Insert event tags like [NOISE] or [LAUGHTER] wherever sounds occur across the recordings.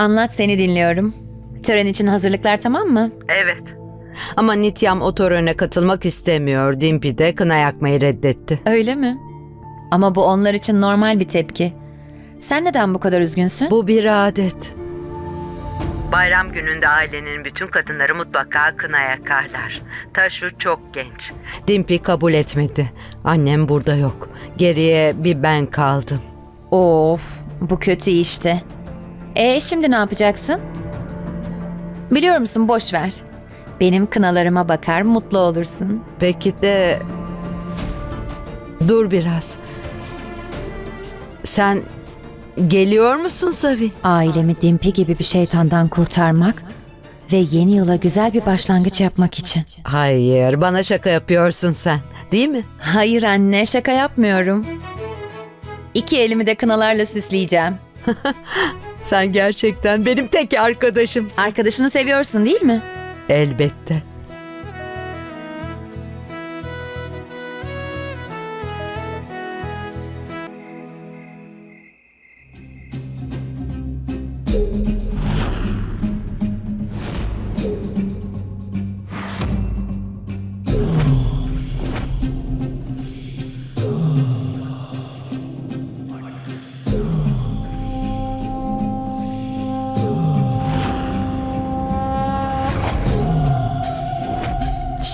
Anlat seni dinliyorum. Tören için hazırlıklar tamam mı? Evet. Ama Nityam o törene katılmak istemiyor. Dimpi de kına yakmayı reddetti. Öyle mi? Ama bu onlar için normal bir tepki. Sen neden bu kadar üzgünsün? Bu bir adet. Bayram gününde ailenin bütün kadınları mutlaka kına yakarlar. Taşu çok genç. Dimpi kabul etmedi. Annem burada yok. Geriye bir ben kaldım. Of, bu kötü işte. E şimdi ne yapacaksın? Biliyor musun boş ver. Benim kınalarıma bakar mutlu olursun. Peki de... Dur biraz. Sen geliyor musun Savi? Ailemi Dimpi gibi bir şeytandan kurtarmak ve yeni yıla güzel bir başlangıç yapmak için. Hayır, bana şaka yapıyorsun sen. Değil mi? Hayır anne şaka yapmıyorum. İki elimi de kınalarla süsleyeceğim. [LAUGHS] Sen gerçekten benim tek arkadaşımsın. Arkadaşını seviyorsun değil mi? Elbette.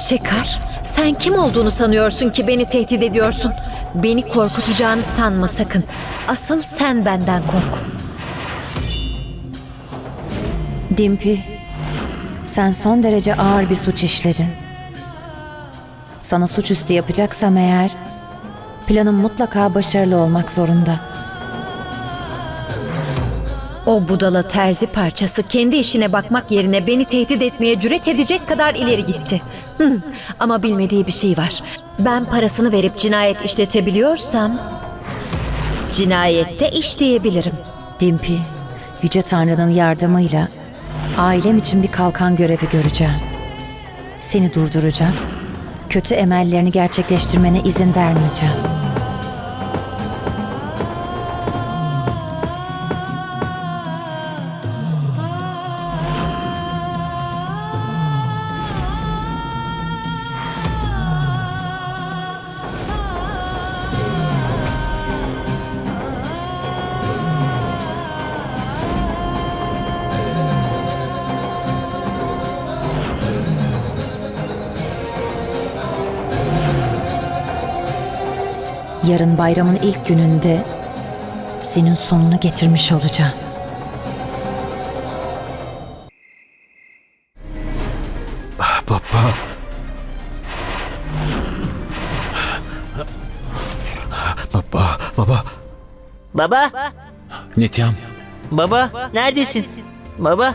Şekar, sen kim olduğunu sanıyorsun ki beni tehdit ediyorsun? Beni korkutacağını sanma sakın. Asıl sen benden kork. Dimpi, sen son derece ağır bir suç işledin. Sana suçüstü yapacaksam eğer, planım mutlaka başarılı olmak zorunda. O budala terzi parçası kendi işine bakmak yerine beni tehdit etmeye cüret edecek kadar ileri gitti. Hı, ama bilmediği bir şey var. Ben parasını verip cinayet işletebiliyorsam cinayette işleyebilirim. Dimpi, Yüce Tanrı'nın yardımıyla ailem için bir kalkan görevi göreceğim. Seni durduracağım. Kötü emellerini gerçekleştirmene izin vermeyeceğim. Yarın bayramın ilk gününde senin sonunu getirmiş olacağım. Baba. Baba, baba. Baba, Nityam, baba neredesin? Baba.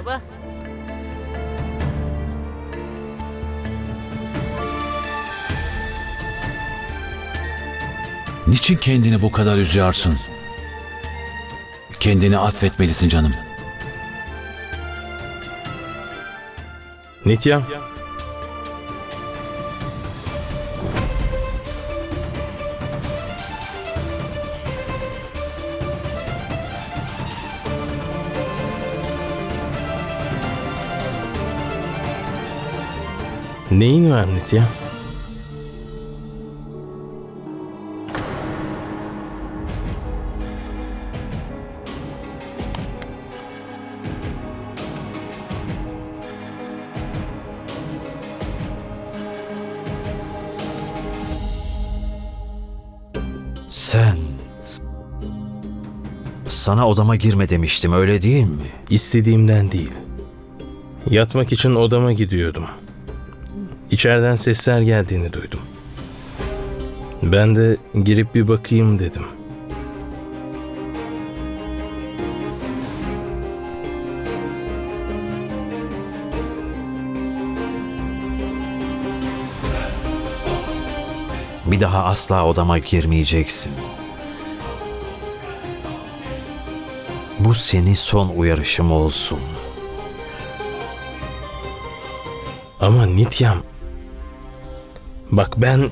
Niçin kendini bu kadar üzüyorsun? Kendini affetmelisin canım. Nityam. Neyin var Nitya? Sen... Sana odama girme demiştim öyle değil mi? İstediğimden değil. Yatmak için odama gidiyordum. İçeriden sesler geldiğini duydum. Ben de girip bir bakayım dedim. Bir daha asla odama girmeyeceksin. Bu seni son uyarışım olsun. Ama Nityam... Bak ben...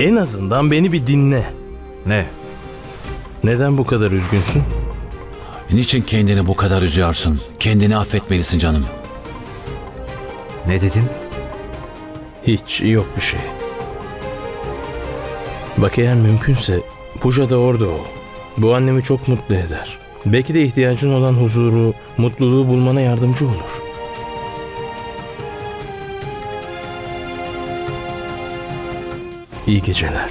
En azından beni bir dinle. Ne? Neden bu kadar üzgünsün? Niçin kendini bu kadar üzüyorsun? Kendini affetmelisin canım. Ne dedin? Hiç yok bir şey. Bak eğer mümkünse Puja da orada ol. Bu annemi çok mutlu eder. Belki de ihtiyacın olan huzuru, mutluluğu bulmana yardımcı olur. İyi geceler.